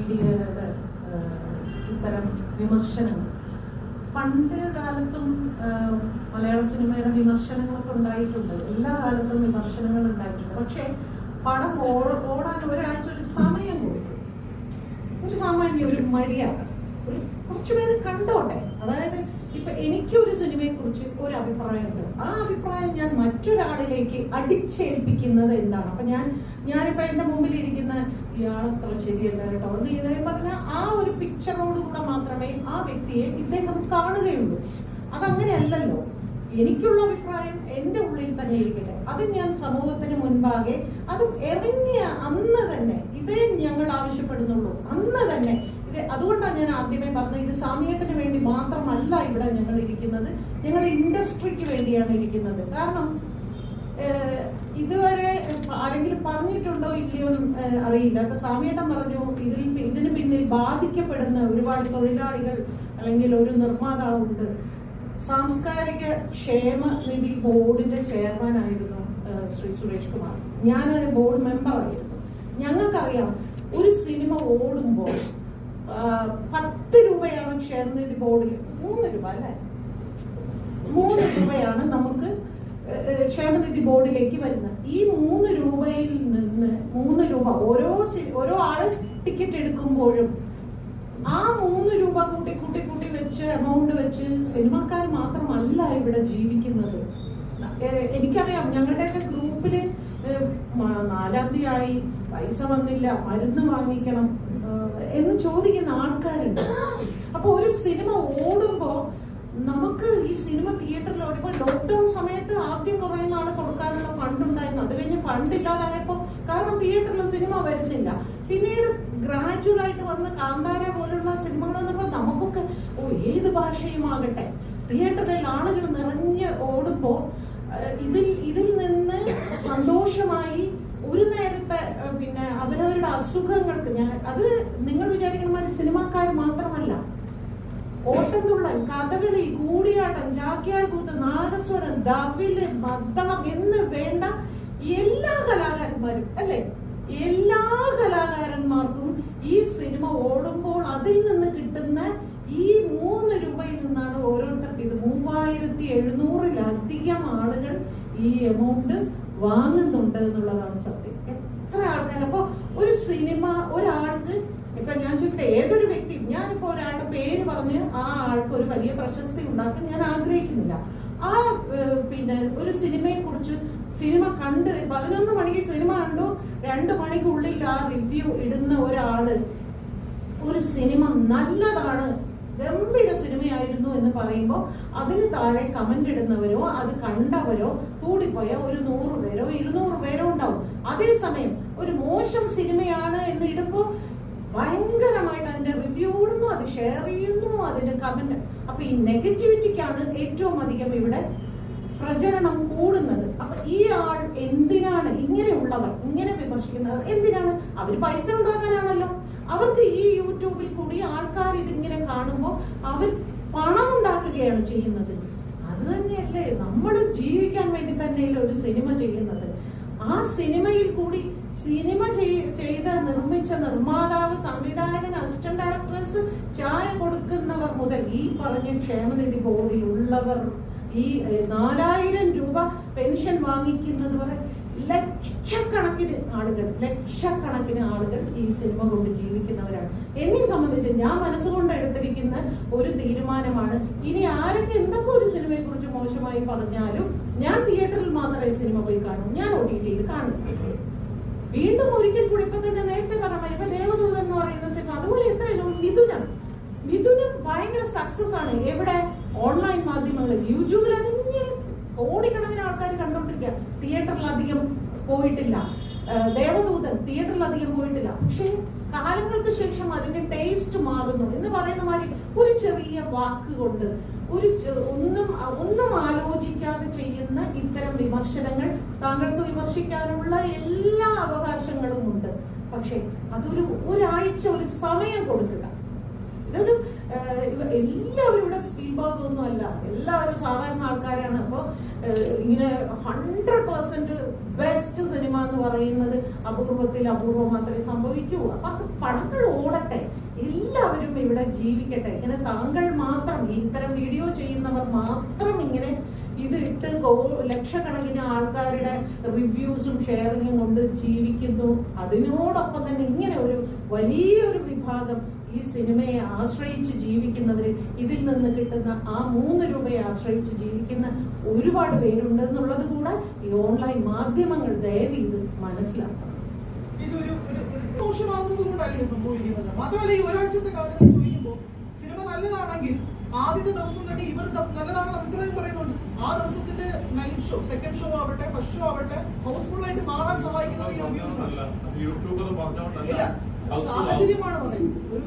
Media ഇത്തരം വിമർശനങ്ങൾ. പണ്ട് കാലത്തും മലയാള സിനിമയുടെ വിമർശനങ്ങളൊക്കെ ഉണ്ടായിട്ടുണ്ട്. എല്ലാ കാലത്തും വിമർശനങ്ങൾ ഉണ്ടായിട്ടുണ്ട്. പക്ഷേ പടം ഓടാൻ ഒരാഴ്ച ഒരു സമയം കൊടുക്കും ഒരു സാമാന്യ ഒരു മര്യാദ. ഒരു കുറച്ചുപേര് കണ്ടോട്ടെ. അതായത് ഇപ്പൊ എനിക്ക് ഒരു സിനിമയെ കുറിച്ച് ഒരു അഭിപ്രായമുണ്ട് ആ അഭിപ്രായം ഞാൻ മറ്റൊരാളിലേക്ക് അടിച്ചേൽപ്പിക്കുന്നത് എന്താണ്? അപ്പൊ ഞാൻ ഞാനിപ്പോ എന്റെ മുമ്പിൽ ഇരിക്കുന്ന ഇയാളത്ര ശരിയല്ല കേട്ടോ. എന്ന് ആ ഒരു പിക്ചറോടുകൂടെ മാത്രമേ ആ വ്യക്തിയെ ഇദ്ദേഹം കാണുകയുള്ളൂ. അതങ്ങനെയല്ലല്ലോ. എനിക്കുള്ള അഭിപ്രായം എന്റെ ഉള്ളിൽ തന്നെ ഇരിക്കട്ടെ. അത് ഞാൻ സമൂഹത്തിന് മുൻപാകെ അത് എറിഞ്ഞ അന്ന് തന്നെ ഇതേ ഞങ്ങൾ ആവശ്യപ്പെടുന്നുള്ളൂ. അന്ന് തന്നെ ഇത് അതുകൊണ്ടാണ് ഞാൻ ആദ്യമേ പറഞ്ഞത് ഇത് സാമിയേട്ടന് വേണ്ടി മാത്രമല്ല ഇവിടെ ഞങ്ങൾ ഇരിക്കുന്നത്. ഞങ്ങൾ ഇൻഡസ്ട്രിക്ക് വേണ്ടിയാണ് ഇരിക്കുന്നത്. കാരണം ഇതുവരെ ആരെങ്കിലും പറഞ്ഞിട്ടുണ്ടോ ഇല്ലയോ അറിയില്ല. അപ്പൊ സാമിയേട്ടൻ പറഞ്ഞു ഇതിൽ ഇതിന് പിന്നിൽ ബാധിക്കപ്പെടുന്ന ഒരുപാട് തൊഴിലാളികൾ അല്ലെങ്കിൽ ഒരു നിർമ്മാതാവുണ്ട്. സാംസ്കാരിക ക്ഷേമ നിധി ബോർഡിന്റെ ചെയർമാൻ ആയിരുന്നു ശ്രീ സുരേഷ് കുമാർ. ഞാൻ ബോർഡ് മെമ്പർ ആയിരുന്നു ഞങ്ങൾക്കറിയാം ഒരു സിനിമ ഓടുമ്പോൾ പത്ത് രൂപയാണ് ക്ഷേമനിധി ബോർഡിൽ മൂന്ന് രൂപ അല്ലേ? മൂന്ന് രൂപയാണ് നമുക്ക് ക്ഷേമനിധി ബോർഡിലേക്ക് വരുന്നത്. ഈ മൂന്ന് രൂപയിൽ നിന്ന് മൂന്ന് രൂപ ഓരോ ഓരോ ആൾ ടിക്കറ്റ് എടുക്കുമ്പോഴും ആ മൂന്ന് രൂപ കൂട്ടി കൂട്ടി കൂട്ടി വെച്ച് എമൗണ്ട് വെച്ച് സിനിമക്കാർ മാത്രമല്ല ഇവിടെ ജീവിക്കുന്നത്. എനിക്കറിയാം ഞങ്ങളുടെയൊക്കെ ഗ്രൂപ്പിൽ നാലാം തീയതി ആയി പൈസ വന്നില്ല മരുന്ന് വാങ്ങിക്കണം. എന്ന് ചോദിക്കുന്ന ആൾക്കാരുണ്ട്. അപ്പൊ ഒരു സിനിമ ഓടുമ്പോ നമുക്ക് ഈ സിനിമ തിയേറ്ററിൽ ഓടുമ്പോൾ ലോക്ക്ഡൌൺ സമയത്ത് ആദ്യം കുറെ നാൾ കൊടുക്കാനുള്ള ഫണ്ട് ഉണ്ടായിരുന്നു. അത് കഴിഞ്ഞ് ഫണ്ട് ഇല്ലാതായപ്പോ കാരണം തിയേറ്ററിൽ സിനിമ വരുന്നില്ല. പിന്നീട് ഗ്രാജുവൽ ആയിട്ട് വന്ന് കാന്താര പോലുള്ള സിനിമകൾ വന്നപ്പോൾ നമുക്കൊക്കെ ഓ ഏത് ഭാഷയുമാകട്ടെ. തിയേറ്ററിൽ ആളുകൾ നിറഞ്ഞ് ഓടുമ്പോ ഇതിൽ ഇതിൽ നിന്ന് സന്തോഷമായി ഒരു നേരത്തെ പിന്നെ അവരവരുടെ അസുഖങ്ങൾക്ക് ഞാൻ അത് നിങ്ങൾ വിചാരിക്കുന്ന മാതിരി സിനിമാക്കാർ മാത്രമല്ല. ഓട്ടംതുള്ളൽ കഥകളി കൂടിയാട്ടം ചാക്യാർകൂത്ത് നാഗസ്വരം ദവിൽ മദ്ദളം എന്ന് വേണ്ട എല്ലാ കലാകാരന്മാരും അല്ലെ? എല്ലാ കലാകാരന്മാർക്കും ഈ സിനിമ ഓടുമ്പോൾ അതിൽ നിന്ന് കിട്ടുന്ന ഈ മൂന്ന് രൂപയിൽ നിന്നാണ് ഓരോരുത്തർക്ക് ഇത്. മൂവായിരത്തി എഴുന്നൂറിലധികം ആളുകൾ ഈ എമൗണ്ട് വാങ്ങുന്നുണ്ട് എന്നുള്ളതാണ് സത്യം. എത്ര ആൾക്കാർ അപ്പൊ ഒരു സിനിമ ഒരാൾക്ക് ഇപ്പൊ ഞാൻ ചോദിക്കട്ടെ ഏതൊരു വ്യക്തി ഞാനിപ്പോ ഒരാളുടെ പേര് പറഞ്ഞ് ആ ആൾക്ക് ഒരു വലിയ പ്രശസ്തി ഉണ്ടാക്കാൻ ഞാൻ ആഗ്രഹിക്കുന്നില്ല. ആ പിന്നെ ഒരു സിനിമയെ കുറിച്ച് സിനിമ കണ്ട് പതിനൊന്ന് മണിക്ക് സിനിമ കണ്ടു രണ്ട് മണിക്കുള്ളിൽ ആ റിവ്യൂ ഇടുന്ന ഒരാൾ ഒരു സിനിമ നല്ലതാണ് ഗംഭീര സിനിമയായിരുന്നു എന്ന് പറയുമ്പോൾ അതിന് താഴെ കമന്റ് ഇടുന്നവരോ അത് കണ്ടവരോ കൂടിപ്പോയ ഒരു നൂറ് പേരോ ഇരുന്നൂറ് പേരോ ഉണ്ടാവും. അതേസമയം ഒരു മോശം സിനിമയാണ് എന്ന് ഇടുമ്പോൾ ഭയങ്കരമായിട്ട് അതിന്റെ റിവ്യൂ ഇടുന്നു അത് ഷെയർ ചെയ്യുന്നു അതിന്റെ കമന്റ് അപ്പൊ ഈ നെഗറ്റിവിറ്റിക്കാണ് ഏറ്റവും അധികം ഇവിടെ പ്രചരണം കൂടുന്നത്. അപ്പൊ ഈ ആൾ എന്തിനാണ് ഇങ്ങനെയുള്ളവർ ഇങ്ങനെ വിമർശിക്കുന്നവർ എന്തിനാണ്? അവർ പൈസ ഉണ്ടാക്കാനാണല്ലോ. അവർക്ക് ഈ യൂട്യൂബിൽ കൂടി ആൾക്കാർ ഇതിങ്ങനെ കാണുമ്പോൾ അവർ പണം ഉണ്ടാക്കുകയാണ് ചെയ്യുന്നത്. അത് തന്നെയല്ലേ നമ്മൾ ജീവിക്കാൻ വേണ്ടി തന്നെയല്ലേ ഒരു സിനിമ ചെയ്യുന്നത്. ആ സിനിമയിൽ കൂടി സിനിമ ചെയ്ത നിർമ്മിച്ച നിർമ്മാതാവ് സംവിധായകൻ അസിസ്റ്റന്റ് ഡയറക്ടേഴ്സ് ചായ കൊടുക്കുന്നവർ മുതൽ ഈ പറഞ്ഞ ക്ഷേമനിധി ബോർഡിൽ ഉള്ളവർ ഈ നാലായിരം രൂപ പെൻഷൻ വാങ്ങിക്കുന്നത് വരെ ലക്ഷക്കണക്കിന് ആളുകൾ ലക്ഷക്കണക്കിന് ആളുകൾ ഈ സിനിമ കൊണ്ട് ജീവിക്കുന്നവരാണ്. എന്നെ സംബന്ധിച്ച് ഞാൻ മനസ്സുകൊണ്ട് എടുത്തിരിക്കുന്ന ഒരു തീരുമാനമാണ് ഇനി ആരൊക്കെ എന്തൊക്കെ ഒരു സിനിമയെ കുറിച്ച് മോശമായി പറഞ്ഞാലും ഞാൻ തിയേറ്ററിൽ മാത്രമേ സിനിമ പോയി കാണൂ. ഞാൻ ഒ ടി ടിയിൽ കാണും. വീണ്ടും ഒരിക്കൽ കൂടി ഇപ്പൊ തന്നെ നേരത്തെ പറഞ്ഞ ഇപ്പൊ ദേവദൂതൻ എന്ന് പറയുന്ന സിനിമ അതുപോലെ എത്ര മിഥുനം. മിഥുനം ഭയങ്കര സക്സസ് ആണ്. എവിടെ? ഓൺലൈൻ മാധ്യമങ്ങളിൽ. യൂട്യൂബിൽ അതിങ്ങനെ കോടിക്കണക്കിന് ആൾക്കാർ കണ്ടോണ്ടിരിക്കുക തിയേറ്ററിൽ അധികം പോയിട്ടില്ല. ദേവദൂതൻ തിയേറ്ററിൽ അധികം പോയിട്ടില്ല. പക്ഷേ കാലങ്ങൾക്ക് ശേഷം അതിന്റെ ടേസ്റ്റ് മാറുന്നു എന്ന് പറയുന്ന മാതിരി ഒരു ചെറിയ വാക്ക് കൊണ്ട് ഒരു ഒന്നും ഒന്നും ആലോചിക്കാതെ ചെയ്യുന്ന ഇത്തരം വിമർശനങ്ങൾ താങ്കൾക്ക് വിമർശിക്കാനുള്ള എല്ലാ അവകാശങ്ങളും ഉണ്ട്. പക്ഷെ അതൊരു ഒരാഴ്ച ഒരു സമയം കൊടുക്കുക. ഇതൊരു എല്ലാവരും ഇവിടെ സ്പീൽബർഗ് ഒന്നും അല്ല എല്ലാവരും സാധാരണ ആൾക്കാരാണ്. അപ്പോൾ ഇങ്ങനെ ഹൺഡ്രഡ് പെർസെന്റ് ബെസ്റ്റ് സിനിമ എന്ന് പറയുന്നത് അപൂർവത്തിൽ അപൂർവം മാത്രമേ സംഭവിക്കൂ. അപ്പൊ അത് പടങ്ങൾ ഓടട്ടെ. എല്ലാവരും ഇവിടെ ജീവിക്കട്ടെ. ഇങ്ങനെ താങ്കൾ മാത്രം ഇത്തരം വീഡിയോ ചെയ്യുന്നവർ മാത്രം ഇങ്ങനെ ഇത് ഇട്ട് ലക്ഷക്കണക്കിന് ആൾക്കാരുടെ റിവ്യൂസും ഷെയറിങ്ങും കൊണ്ട് ജീവിക്കുന്നു. അതിനോടൊപ്പം തന്നെ ഇങ്ങനെ ഒരു വലിയൊരു വിഭാഗം ഈ സിനിമയെ ആശ്രയിച്ച് ജീവിക്കുന്നവര് ഇതിൽ നിന്ന് കിട്ടുന്ന ആ മൂന്ന് രൂപയെ ആശ്രയിച്ച് ജീവിക്കുന്ന ഒരുപാട് പേരുണ്ട് എന്നുള്ളത് കൂടെ ഈ ഓൺലൈൻ മാധ്യമങ്ങൾ ദയവ് ഇത് മനസ്സിലാക്കണം. ഇതൊരു ഒരു- ഒരു ദോഷമാകുന്നത് കൊണ്ടല്ലേ സംഭവിക്കുന്നത്? മാത്രമല്ല ഈ ഒരാഴ്ചത്തെ ചോദിക്കുമ്പോൾ സിനിമ നല്ലതാണെങ്കിൽ ആദ്യത്തെ ദിവസം തന്നെ ഇവർ നല്ലതാണ് നല്ലതാണെന്ന് അഭിപ്രായം പറയുന്നുണ്ട്. ആ ദിവസത്തിന്റെ നൈറ്റ് ഷോ സെക്കൻഡ് ഷോ ആവട്ടെ ഫസ്റ്റ് ഷോ ആവട്ടെ ഹൗസ്ഫുൾ ആയിട്ട് മാറാൻ സഹായിക്കുന്നത് ഈ അബ്യൂസ് പറഞ്ഞോണ്ടല്ല, സാഹചര്യമാണ് പറയുന്നത്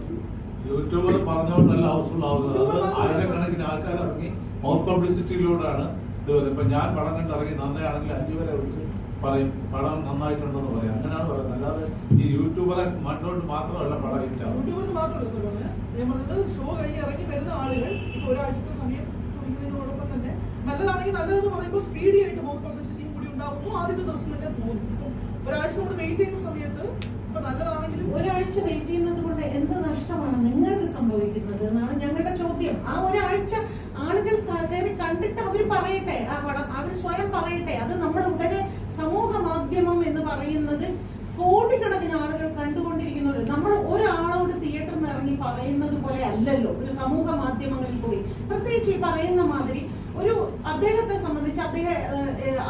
യൂട്യൂബർ പറഞ്ഞോണ്ടല്ല ഹൗസ്ഫുൾ ആവുന്നത്. അത് മാത്രമല്ല. ആയിരക്കണക്കിന് ആൾക്കാർ ഇറങ്ങി മൗത്ത് പബ്ലിസിറ്റിയിലൂടെയാണ് ഇത് വരുന്നത്. ഇപ്പൊ ഞാൻ പടം കണ്ടിറങ്ങി നന്നായാണെങ്കിൽ അഞ്ചു പേരെ വിളിച്ച് പറയും പടം നന്നായിട്ടുണ്ടെന്ന് പറയും. അങ്ങനെയാണ് പറയുന്നത്. അല്ലാതെ ഈ യൂട്യൂബറെ മണ്ണോട്ട് മാത്രമല്ല പടം ഹിറ്റാവും യൂട്യൂബിൽ മാത്രമല്ല സർ പറഞ്ഞത്. ഞാൻ പറഞ്ഞത് ഷോ കഴിഞ്ഞ് ഇറങ്ങി വരുന്ന ആളുകൾ ഇപ്പൊ ഒരാഴ്ചത്തെ സമയം ചോദിക്കുന്നതിനോടൊപ്പം തന്നെ നല്ലതാണെങ്കിൽ നല്ലതെന്ന് പറയുമ്പോൾ സ്പീഡി ആയിട്ട് മൗത്ത് പബ്ലിസിറ്റിയും കൂടി ഉണ്ടാകുന്നു ആദ്യത്തെ ദിവസം തന്നെ ഇപ്പം ഒരാഴ്ച നമ്മൾ വെയിറ്റ് ചെയ്യുന്ന സമയത്ത് ഒരാഴ്ച വെയിറ്റ് ചെയ്യുന്നത് കൊണ്ട് എന്ത് നഷ്ടമാണ് നിങ്ങൾക്ക് സംഭവിക്കുന്നത് എന്നാണ് ഞങ്ങളുടെ ചോദ്യം. ആ ഒരാഴ്ച ആളുകൾ കയറി കണ്ടിട്ട് അവർ പറയട്ടെ. ആ പടം അവർ സ്വയം പറയട്ടെ. അത് നമ്മൾ ഉടനെ സമൂഹ മാധ്യമം എന്ന് പറയുന്നത് കോടിക്കണക്കിന് ആളുകൾ കണ്ടുകൊണ്ടിരിക്കുന്നവർ നമ്മൾ ഒരാളോട് തിയേറ്ററിൽ ഇറങ്ങി പറയുന്നത് പോലെ അല്ലല്ലോ. ഒരു സമൂഹ മാധ്യമങ്ങളിൽ കൂടി. പ്രത്യേകിച്ച് ഈ പറയുന്ന മാതിരി ഒരു അദ്ദേഹത്തെ സംബന്ധിച്ച് അദ്ദേഹം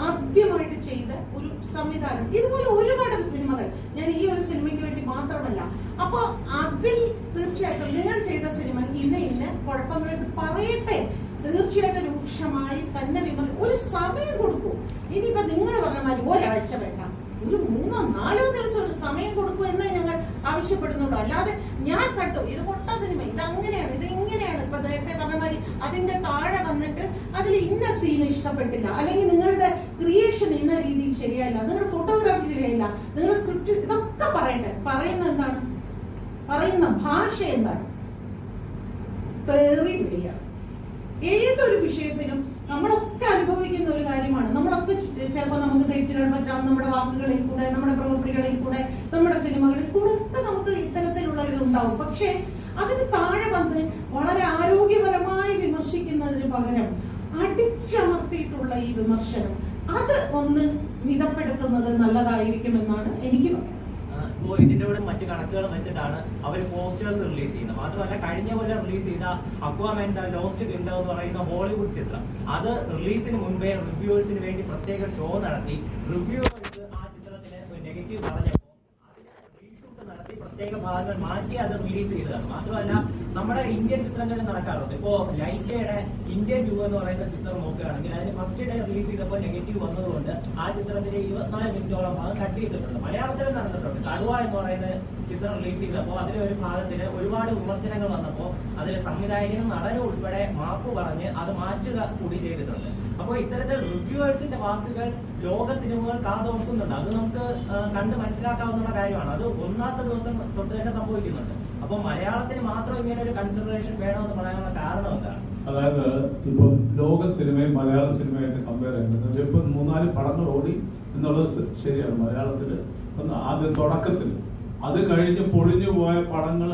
ആദ്യമായിട്ട് ചെയ്ത ഒരു സംവിധാനം. ഇതുപോലെ ഒരുപാട് സിനിമകൾ. ഞാൻ ഈ ഒരു സിനിമയ്ക്ക് വേണ്ടി മാത്രമല്ല. അപ്പൊ അതിൽ തീർച്ചയായിട്ടും നിങ്ങൾ ചെയ്ത സിനിമ ഇന്ന ഇന്ന കുഴപ്പങ്ങളായിട്ട് പറയട്ടെ. തീർച്ചയായിട്ടും രൂക്ഷമായി തന്നെ വിമൽ ഒരു സമയം കൊടുക്കൂ. ഇനിയിപ്പോ നിങ്ങൾ പറഞ്ഞ മാതിരി ഒരാഴ്ച വേണ്ട. ഒരു മൂന്നോ നാലോ ദിവസം ഒരു സമയം കൊടുക്കൂ എന്ന് ഞങ്ങൾ ആവശ്യപ്പെടുന്നുള്ളൂ. അല്ലാതെ ഞാൻ കണ്ടു ഇത് പൊട്ട സിനിമ ഇത് അങ്ങനെയാണ് ഇത് ഇങ്ങനെയാണ്. ഇപ്പൊ നേരത്തെ പറഞ്ഞ മാതിരി അതിന്റെ താഴെ വന്നിട്ട് അതിൽ ഇന്ന സീൻ ഇഷ്ടപ്പെട്ടില്ല. അല്ലെങ്കിൽ നിങ്ങളുടെ ക്രിയേഷൻ ഇന്ന രീതിയിൽ ശരിയല്ല നിങ്ങളുടെ ഫോട്ടോഗ്രാഫി ശരിയല്ല നിങ്ങളുടെ സ്ക്രിപ്റ്റ് ഇതൊക്കെ പറയട്ടെ പറയുന്ന എന്താണ്? പറയുന്ന ഭാഷ എന്താണ്? ഏതൊരു വിഷയത്തിലും നമ്മളൊക്കെ അനുഭവിക്കുന്ന ഒരു കാര്യമാണ്. നമ്മളൊക്കെ ചിലപ്പോൾ നമുക്ക് തെറ്റുകൾ പറ്റാം നമ്മുടെ വാക്കുകളിൽ കൂടെ നമ്മുടെ പ്രവൃത്തികളിൽ കൂടെ നമ്മുടെ സിനിമകളിൽ കൂടെ ഒക്കെ നമുക്ക് ഇത്തരത്തിലുള്ള ഇതുണ്ടാവും. പക്ഷേ അതിന് താഴെ വന്ന് വളരെ ആരോഗ്യപരമായി വിമർശിക്കുന്നതിന് പകരം അടിച്ചമർത്തിയിട്ടുള്ള ഈ വിമർശനം അത് ഒന്ന് മിതപ്പെടുത്തുന്നത് നല്ലതായിരിക്കുമെന്നാണ് എനിക്ക് പറയാം ഇപ്പോൾ ഇതിന്റെ കൂടെ മറ്റു കണക്കുകൾ വെച്ചിട്ടാണ് അവർ പോസ്റ്റേഴ്സ് റിലീസ് ചെയ്യുന്നത്. മാത്രമല്ല കഴിഞ്ഞ കൊല്ലം റിലീസ് ചെയ്ത അക്വാമാൻ ദ ലോസ്റ്റ് കിങ്ഡം എന്ന് പറയുന്ന ഹോളിവുഡ് ചിത്രം. അത് റിലീസിന് മുൻപേ റിവ്യൂവേഴ്സിന് വേണ്ടി പ്രത്യേക ഷോ നടത്തി. റിവ്യൂവേഴ്സ് ആ ചിത്രത്തിന് നെഗറ്റീവ് പറഞ്ഞപ്പോൾ അതിന് റീഷൂട്ട് നടത്തി പ്രത്യേക ഭാഗങ്ങൾ മാറ്റി അത് റിലീസ് ചെയ്തതാണ്. മാത്രമല്ല നമ്മുടെ ഇന്ത്യൻ ചിത്രങ്ങളിൽ നടക്കാറുണ്ട്. ഇപ്പോ ലൈക്കയുടെ ഇന്ത്യൻ ടൂ എന്ന് പറയുന്ന ചിത്രം നോക്കുകയാണെങ്കിൽ അതിന് ഫസ്റ്റ് ഡേ റിലീസ് ചെയ്തപ്പോൾ നെഗറ്റീവ് വന്നതുകൊണ്ട് ആ ചിത്രത്തിന്റെ ഇരുപത്തിനാല് മിനിറ്റോളം ഭാഗം കട്ട് ചെയ്തിട്ടുണ്ട്. മലയാളത്തിൽ നടന്നിട്ടുണ്ട്. കടുവ എന്ന് പറയുന്ന ചിത്രം റിലീസ് ചെയ്തപ്പോൾ അതിലെ ഒരു ഭാഗത്തിന് ഒരുപാട് വിമർശനങ്ങൾ വന്നപ്പോൾ അതിലെ സംവിധായകനും നടനും ഉൾപ്പെടെ മാപ്പ് പറഞ്ഞ് അത് മാറ്റുക കൂടി ചെയ്തിട്ടുണ്ട്. അപ്പോൾ ഇത്തരത്തിൽ റിവ്യൂവേഴ്സിന്റെ വാക്കുകൾ ലോക സിനിമകൾ കാതോർക്കുന്നുണ്ട്. അത് നമുക്ക് കണ്ട് മനസ്സിലാക്കാവുന്ന കാര്യമാണ്. അത് ഒന്നാമത്തെ ദിവസം തൊട്ട് തന്നെ സംഭവിക്കുന്നുണ്ട്. അപ്പോൾ മലയാളത്തിന് മാത്രം ഇങ്ങനെ ഒരു കൺസിഡറേഷൻ വേണമെന്ന് പറയാനുള്ള കാരണം എന്താണ്? അതായത് ഇപ്പൊ ലോക സിനിമയും മലയാള സിനിമയായിട്ട് കമ്പയർ ചെയ്യുന്നത് പക്ഷെ ഇപ്പൊ മൂന്നാൽ പടങ്ങൾ ഓടി എന്നുള്ളത് ശരിയാണ്. മലയാളത്തിൽ ആദ്യ തുടക്കത്തിൽ അത് കഴിഞ്ഞ് പൊളിഞ്ഞു പോയ പടങ്ങൾ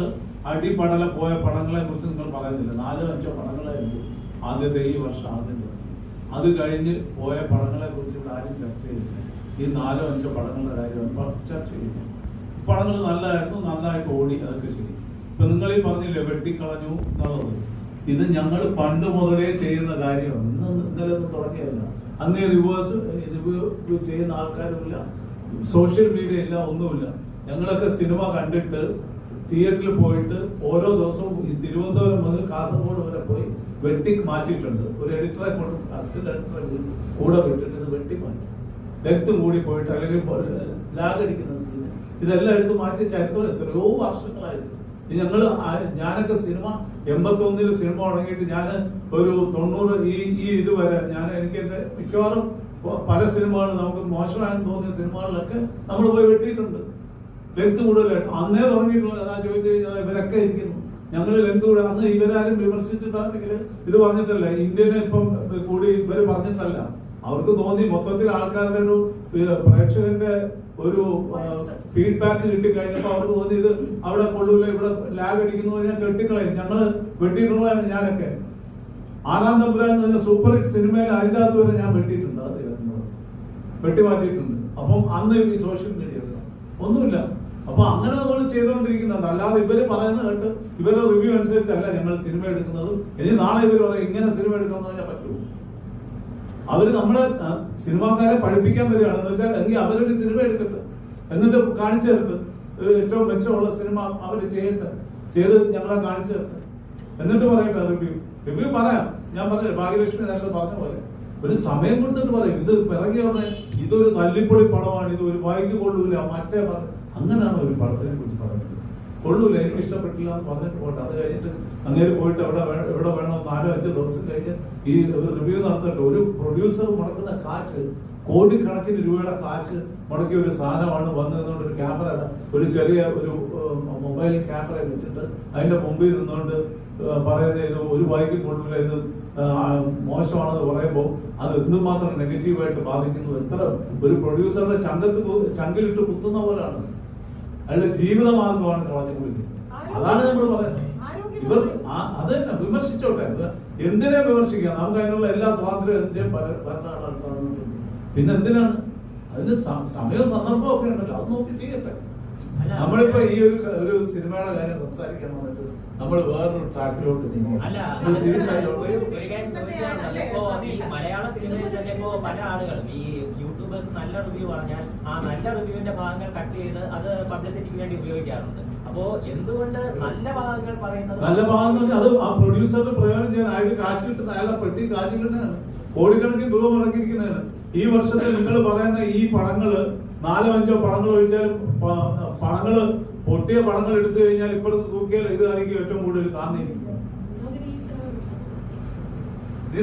അടിപടല പോയ പടങ്ങളെ കുറിച്ച് നിങ്ങൾ പറയുന്നില്ല. നാലോ അഞ്ചോ പടങ്ങളെ ആദ്യത്തെ ഈ വർഷം ആദ്യം തുടങ്ങി അത് കഴിഞ്ഞ് പോയ പടങ്ങളെ കുറിച്ച് ഇവിടെ ആരും ചർച്ച ചെയ്യുന്നില്ല. ഈ നാലോ അഞ്ചോ പടങ്ങളുടെ കാര്യമാണ് ചർച്ച ചെയ്യുന്നത് പടങ്ങൾ നല്ലതായിരുന്നു നല്ലതായിട്ട് ഓടി അതൊക്കെ ശരി ഇപ്പൊ നിങ്ങൾ ഈ പറഞ്ഞില്ലേ വെട്ടിക്കളഞ്ഞു എന്നുള്ളത്. ഇത് ഞങ്ങൾ പണ്ട് മുതലേ ചെയ്യുന്ന കാര്യമാണ്. ഇന്ന് ഇന്നലെ ഒന്നും തുടങ്ങിയതല്ല. അന്ന് റിവേഴ്സ് റിവ്യൂ ചെയ്യുന്ന ആൾക്കാരുമില്ല. സോഷ്യൽ മീഡിയ ഇല്ല ഒന്നുമില്ല. ഞങ്ങളൊക്കെ സിനിമ കണ്ടിട്ട് തിയേറ്ററിൽ പോയിട്ട് ഓരോ ദിവസവും ഈ തിരുവനന്തപുരം മുതൽ കാസർഗോഡ് വരെ പോയി വെട്ടി മാറ്റിയിട്ടുണ്ട്. ഒരു എഡിറ്ററെ കൊണ്ട് അസിസ്റ്റന്റ് എഡിറ്ററെ കൂടെ വിട്ടിട്ട് ഇത് വെട്ടി മാറ്റി. ലെങ്ത് കൂടി പോയിട്ട് അല്ലെങ്കിൽ ലാഗടിക്കുന്ന സീന് ഇതെല്ലാം എടുത്ത് മാറ്റി ചരിത്രം എത്രയോ വർഷങ്ങളായിരുന്നു ഞങ്ങൾ ഞാനൊക്കെ സിനിമ എൺപത്തി ഒന്നിൽ സിനിമ തുടങ്ങിയിട്ട് ഞാൻ ഒരു തൊണ്ണൂറ് ഈ ഈ ഇതുവരെ ഞാൻ എനിക്ക് എന്റെ മിക്കവാറും പല സിനിമകളും നമുക്ക് മോശമായെന്ന് തോന്നിയ സിനിമകളിലൊക്കെ നമ്മൾ പോയി വെട്ടിയിട്ടുണ്ട്. ലെങ്ത് കൂടുതലായിട്ട്. അന്നേ തുടങ്ങിയിട്ടുള്ള ഞാൻ ചോദിച്ചു കഴിഞ്ഞാൽ ഇവരൊക്കെ ഇരിക്കുന്നു. ഞങ്ങൾ ലെങ്ത് കൂടുതൽ അന്ന് ഇവരാരും വിമർശിച്ചിട്ടാണെങ്കിൽ ഇത് പറഞ്ഞിട്ടല്ല. ഇന്ത്യനെ ഇപ്പം കൂടി ഇവർ പറഞ്ഞിട്ടല്ല. അവർക്ക് തോന്നി മൊത്തത്തിൽ ആൾക്കാരുടെ ഒരു പ്രേക്ഷകന്റെ ഒരു ഫീഡ്ബാക്ക് കിട്ടി കഴിഞ്ഞപ്പോ അവർക്ക് തോന്നി ഇത് അവിടെ കൊള്ളൂല ഇവിടെ ലാഗ് അടിക്കുന്നു ഞാൻ കെട്ടിക്കളയും. ഞങ്ങൾ വെട്ടിയിട്ടുള്ളതാണ് ഞാനൊക്കെ. ആറാം തമ്പുരാൻ എന്ന് പറഞ്ഞ സൂപ്പർ ഹിറ്റ് സിനിമയിൽ അതിന്റെ അകത്ത് വരെ ഞാൻ വെട്ടിയിട്ടുണ്ട് അത് വെട്ടി മാറ്റിയിട്ടുണ്ട് അപ്പം അന്ന് ഈ സോഷ്യൽ മീഡിയ ഒന്നുമില്ല. അപ്പൊ അങ്ങനെ നമ്മൾ ചെയ്തുകൊണ്ടിരിക്കുന്നുണ്ട്. അല്ലാതെ ഇവർ പറയുന്നത് കേട്ട് ഇവരുടെ റിവ്യൂ അനുസരിച്ചല്ല ഞങ്ങൾ സിനിമ എടുക്കുന്നത്. ഇനി നാളെ ഇവർ പറയും ഇങ്ങനെ സിനിമ എടുക്കാന്ന് പറഞ്ഞാൽ പറ്റുമോ അവർ നമ്മളെ സിനിമാക്കാരെ പഠിപ്പിക്കാൻ വരികയാണ്. എന്ന് വെച്ചാൽ എങ്കിൽ അവരൊരു സിനിമ എടുക്കട്ടെ എന്നിട്ട് കാണിച്ചു തരട്ടെ ഒരു ഏറ്റവും മെച്ചമുള്ള സിനിമ അവർ ചെയ്യട്ടെ. ചെയ്ത് ഞങ്ങളെ കാണിച്ചു തരട്ടെ. എന്നിട്ട് പറയട്ടെ റിവ്യൂ. റിവ്യൂ പറയാം. ഞാൻ പറഞ്ഞു ഭാഗ്യലക്ഷ്മി നേരത്തെ പറഞ്ഞ പോലെ. ഒരു സമയം കൊടുത്തിട്ട് പറയും ഇത് പിറകെ ഉടനെ ഇതൊരു തല്ലിപ്പൊളി പടമാണ്. ഇത് ഒരു വായിക്ക് കൊള്ളൂല മറ്റേ പറ അങ്ങനെയാണ് ഒരു പടത്തിനെ കുറിച്ച് പറയുന്നത്. കൊള്ളൂല എനിക്ക് ഇഷ്ടപ്പെട്ടില്ല എന്ന് പറഞ്ഞിട്ട് പോട്ടെ അത് കഴിഞ്ഞിട്ട് അങ്ങനെ പോയിട്ട് എവിടെ എവിടെ വേണോ നാലോ അഞ്ചോ ദിവസം കഴിഞ്ഞ് ഈ ഒരു റിവ്യൂ നടത്തട്ടെ ഒരു പ്രൊഡ്യൂസർ മുടക്കുന്ന കാശ് കോടിക്കണക്കിന് രൂപയുടെ കാശ് മുടക്കിയ ഒരു സാധനമാണ് വന്നു നിന്നുകൊണ്ട് ഒരു ക്യാമറയുടെ ഒരു ചെറിയ ഒരു മൊബൈൽ ക്യാമറ വെച്ചിട്ട് അതിന്റെ മുമ്പിൽ നിന്നുകൊണ്ട് പറയുന്ന പറയുന്നത് ഇത് ഒരു വായിക്ക് കൊള്ളില്ല ഇത് മോശമാണെന്ന് പറയുമ്പോൾ അത് എന്തുമാത്രം നെഗറ്റീവായിട്ട് ബാധിക്കുന്നു. എത്ര ഒരു പ്രൊഡ്യൂസറുടെ ചങ്കത്ത് ചങ്കിലിട്ട് കുത്തുന്ന പോലാണ്. അയാളുടെ ജീവിതമാർഗമാണ് കളഞ്ഞു പോയിരുന്നത് അതാണ് നമ്മൾ പറയുന്നത് ഇവർ അത് തന്നെ വിമർശിച്ചോട്ടെ. എന്തിനെ വിമർശിക്കുക നമുക്ക് അതിനുള്ള എല്ലാ സ്വാതന്ത്ര്യം ഭരണഘടന പിന്നെ എന്തിനാണ്? അതിന് സമയവും സന്ദർഭവും ഒക്കെ ഉണ്ടല്ലോ. അത് നോക്കി ചെയ്യട്ടെ. നമ്മളിപ്പോ ഈ ഒരു ഒരു സിനിമയുടെ കാര്യം സംസാരിക്കാൻ വന്നിട്ട് നമ്മൾ വേറൊരു ട്രാക്കിലോട്ട് നീങ്ങി. അല്ല ഒരു അത് ഒരു ഒരു കാര്യം ചോദിക്കാനുള്ളത് ഇപ്പോ ഈ മലയാള സിനിമയിൽ തന്നെ ഇപ്പോ പല ആളുകളും ഈ യൂട്യൂബേഴ്സ് നല്ല റിവ്യൂ പറഞ്ഞാൽ ആ നല്ല റിവ്യൂവിന്റെ ഭാഗങ്ങൾ കട്ട് ചെയ്ത് അത് പബ്ലിസിറ്റിക്ക് വേണ്ടി ഉപയോഗിക്കാറുണ്ട്. അപ്പോ എന്തുകൊണ്ട് നല്ല ഭാഗങ്ങൾ പറയുന്നത് നല്ല ഭാഗം എന്ന് പറഞ്ഞാൽ അത് ആ പ്രൊഡ്യൂസറിന് പ്രയോജനം ചെയ്യാൻ അയാൾക്ക് കാശ് കിട്ടുന്ന അയാളെ പെട്ടി കാശ് കിട്ടുന്നതാണ്. കോടിക്കണക്കിന് രൂപ മുടക്കിയിരിക്കുന്നതാണ്. ഈ വർഷത്തെ നിങ്ങൾ പറയുന്ന ഈ പടങ്ങൾ നാലോ അഞ്ചോ പടങ്ങൾ ഒഴിച്ചാൽ പ- പടങ്ങൾ പൊട്ടിയ പണങ്ങൾ എടുത്തു കഴിഞ്ഞാൽ ഇപ്പുറത്ത് തൂക്കിയാൽ ഇത് ആയിരിക്കും ഏറ്റവും കൂടുതൽ താന്നി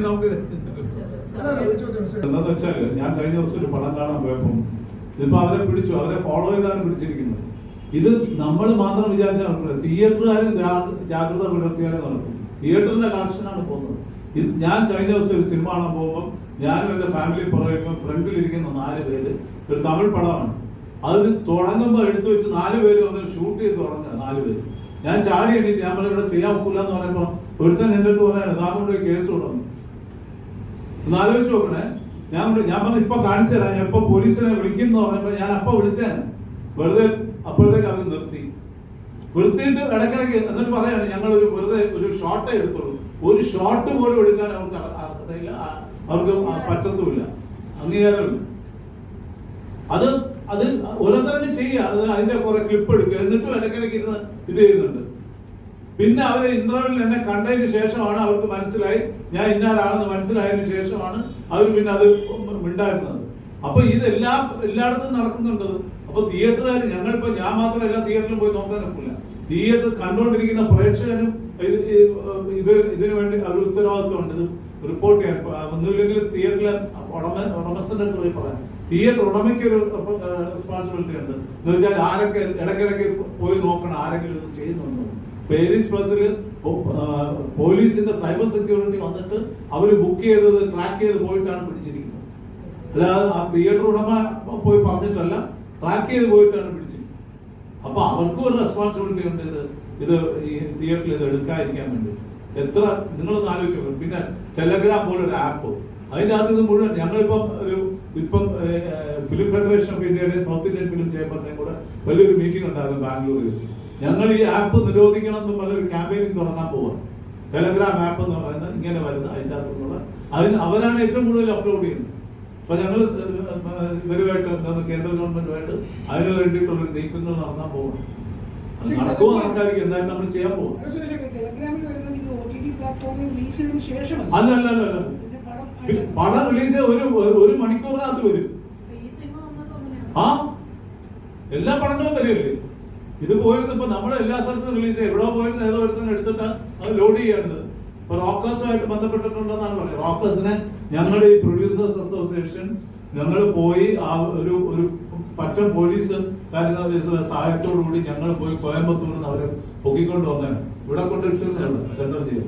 നമുക്ക് എന്താന്ന് ഞാൻ കഴിഞ്ഞ ദിവസം ഒരു പടം കാണാൻ പോയപ്പോ ഇതിപ്പോ അവരെ പിടിച്ചു അവരെ ഫോളോ ചെയ്താണ് പിടിച്ചിരിക്കുന്നത്. ഇത് നമ്മൾ മാത്രം വിചാരിച്ചാൽ നടക്കില്ല. തിയേറ്ററുകാരും ജാഗ്രത പുലർത്തിയാലേ നടക്കും. തിയേറ്ററിന്റെ കണക്ഷനാണ് പോകുന്നത്. ഞാൻ കഴിഞ്ഞ ദിവസം ഒരു സിനിമ കാണാൻ പോകുമ്പോൾ ഞാനും എന്റെ ഫാമിലി പുറകെ ഫ്രണ്ടിൽ ഇരിക്കുന്ന നാല് പേര് ഒരു തമിഴ് പടമാണ്. അത് തുടങ്ങുമ്പോൾ എടുത്തു വെച്ച് നാല് പേര് വന്ന് ഷൂട്ട് ചെയ്ത് തുടങ്ങുക നാല് പേര്. ഞാൻ ചാടി എണീറ്റ് ഞാൻ ഇവിടെ ചെയ്യാൻ ഒക്കില്ല എന്ന് പറയുമ്പോൾ ഒരുത്തൻ എന്റെ അടുത്ത് ഇതാ കൊണ്ട് കേസ് തുടങ്ങും ഒന്ന് നോക്കണേ. ഞാൻ ഞാൻ പറഞ്ഞു ഇപ്പൊ കാണിച്ചതാ ഞാൻ ഇപ്പൊ പോലീസിനെ വിളിക്കുന്നു പറഞ്ഞപ്പോ ഞാൻ അപ്പൊ വിളിച്ചാണ് വെറുതെ അപ്പോഴത്തേക്ക് അവർ നിർത്തി. നിർത്തിയിട്ട് ഇടയ്ക്കിടയ്ക്ക് എന്നിട്ട് പറയാണ് ഞങ്ങൾ ഒരു വെറുതെ ഒരു ഷോട്ടേ എടുത്തുള്ളൂ. ഒരു ഷോട്ട് പോലും എടുക്കാൻ അവർക്ക് അർ- അർഹതയില്ല. അവർക്ക് പറ്റത്തുമില്ല. അംഗീകാരമില്ല. അത് അത് ഓരോരുത്തരും ചെയ്യുക. അത് അതിന്റെ കുറെ ക്ലിപ്പ് എടുക്കുക. എന്നിട്ടും ഇടയ്ക്കിടയ്ക്ക് ഇരുന്ന് ഇത് ചെയ്യുന്നുണ്ട്. പിന്നെ അവർ ഇന്റർവ്യൂവിൽ എന്നെ കണ്ടതിന് ശേഷമാണ് അവർക്ക് മനസ്സിലായി. ഞാൻ ഇന്നാരാണെന്ന് മനസ്സിലായതിനു ശേഷമാണ് അവർ പിന്നെ അത് മിണ്ടായിരുന്നത്. അപ്പൊ ഇത് എല്ലാ എല്ലായിടത്തും നടക്കുന്നുണ്ട് അപ്പൊ തിയേറ്ററുകാർ ഞങ്ങളിപ്പോ ഞാൻ മാത്രം എല്ലാ തിയേറ്ററിലും പോയി നോക്കാൻ ഒക്കില്ല. തിയേറ്റർ കണ്ടുകൊണ്ടിരിക്കുന്ന പ്രേക്ഷകനും ഇത് ഇത് ഇതിനു വേണ്ടി അവർ ഉത്തരവാദിത്വമുണ്ട് ഉണ്ട്. റിപ്പോർട്ട് ചെയ്യാൻ. ഒന്നുമില്ലെങ്കിൽ തിയേറ്ററിലെ ഉടമ ഉടമസ്ഥന്റെ അടുത്ത് പോയി പറയാം. തിയേറ്റർ ഉടമയ്ക്ക് ഒരു റെസ്പോൺസിബിലിറ്റി ഉണ്ട്. എന്ന് വെച്ചാൽ ആരൊക്കെ ഇടയ്ക്കിടയ്ക്ക് പോയി നോക്കണം ആരെങ്കിലും ഇത് ചെയ്യുന്നുണ്ടോ. പേരിസ് ബസ്സിൽ പോലീസിന്റെ സൈബർ സെക്യൂരിറ്റി വന്നിട്ട് അവർ ബുക്ക് ചെയ്തത് ട്രാക്ക് ചെയ്ത് പോയിട്ടാണ് പിടിച്ചിരിക്കുന്നത്. അല്ലാതെ ആ തിയേറ്റർ ഉടമ പോയി പറഞ്ഞിട്ടല്ല ട്രാക്ക് ചെയ്ത് പോയിട്ടാണ് പിടിച്ചിരിക്കുന്നത്. അപ്പൊ അവർക്കും ഒരു റെസ്പോൺസിബിലിറ്റി ഉണ്ട് ഇത് ഇത് ഈ തിയേറ്ററിൽ ഇത് എടുക്കാതിരിക്കാൻ വേണ്ടി. എത്ര നിങ്ങളൊന്ന് ആലോചിച്ചു പിന്നെ ടെലഗ്രാം പോലെ ഒരു ആപ്പ് അതിന്റെ അകത്ത് ഇത് മുഴുവൻ ഞങ്ങളിപ്പം ഒരു ഇപ്പം ഫിലിം ഫെഡറേഷൻ ഓഫ് ഇന്ത്യയുടെ സൗത്ത് ഇന്ത്യൻ ഫിലിം ചേംബറിനെയും കൂടെ വലിയൊരു മീറ്റിംഗ് ഉണ്ടായിരുന്നു ബാംഗ്ലൂരിൽ വെച്ച്. ഞങ്ങൾ ഈ ആപ്പ് നിരോധിക്കണം എന്ന് പറഞ്ഞ ഒരു ക്യാമ്പയിനിങ് തുടങ്ങാൻ പോവാണ്. ടെലഗ്രാം ആപ്പ് എന്ന് പറയുന്നത് ഇങ്ങനെ വരുന്ന അതിന്റെ അകത്തുനിന്നുള്ള. അതിന് അവരാണ് ഏറ്റവും കൂടുതൽ അപ്ലോഡ് ചെയ്യുന്നത്. അപ്പൊ ഞങ്ങൾ ഇവരുമായിട്ട് എന്താണ് കേന്ദ്ര ഗവൺമെന്റുമായിട്ട് അതിന് വേണ്ടിയിട്ടുള്ള ഒരു നീക്കങ്ങൾ നടത്താൻ പോകണം അത് നടക്കുമോ നടക്കാതിരിക്കും. എന്തായാലും നമ്മൾ ചെയ്യാൻ പോകും അല്ല അല്ല അല്ല പടം റിലീസ് ഒരു മണിക്കൂറിനകത്ത് വരും. ആ എല്ലാ പടങ്ങളും വരികയല്ലേ ഇത് പോയിരുന്നു ഇപ്പൊ നമ്മൾ എല്ലാ സ്ഥലത്തും റിലീസ് ചെയ്യും. എവിടെ പോയിരുന്നു ഏതോ ഒരുത്തന്നെ എടുത്തിട്ട് അത് ലോഡ് ചെയ്യേണ്ടത് ഇപ്പൊ റോക്കേഴ്സുമായിട്ട് ബന്ധപ്പെട്ടിട്ടുണ്ടെന്നാണ് പറയുന്നത്. റോക്കേഴ്സിനെ ഞങ്ങൾ ഈ പ്രൊഡ്യൂസേഴ്സ് അസോസിയേഷൻ ഞങ്ങൾ പോയി ആ ഒരു ഒരു പറ്റം പോലീസ് സഹായത്തോടു കൂടി ഞങ്ങൾ പോയി കോയമ്പത്തൂർ നിന്ന് അവരെ പൊക്കിക്കൊണ്ട് വന്നതാണ്. ഇവിടെ കൊണ്ട് ഇട്ടിരുന്നതാണ് സെൻട്രൽ ചെയ്ത്.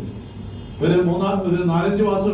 ഒരു മൂന്നാം ഒരു നാലഞ്ച് മാസം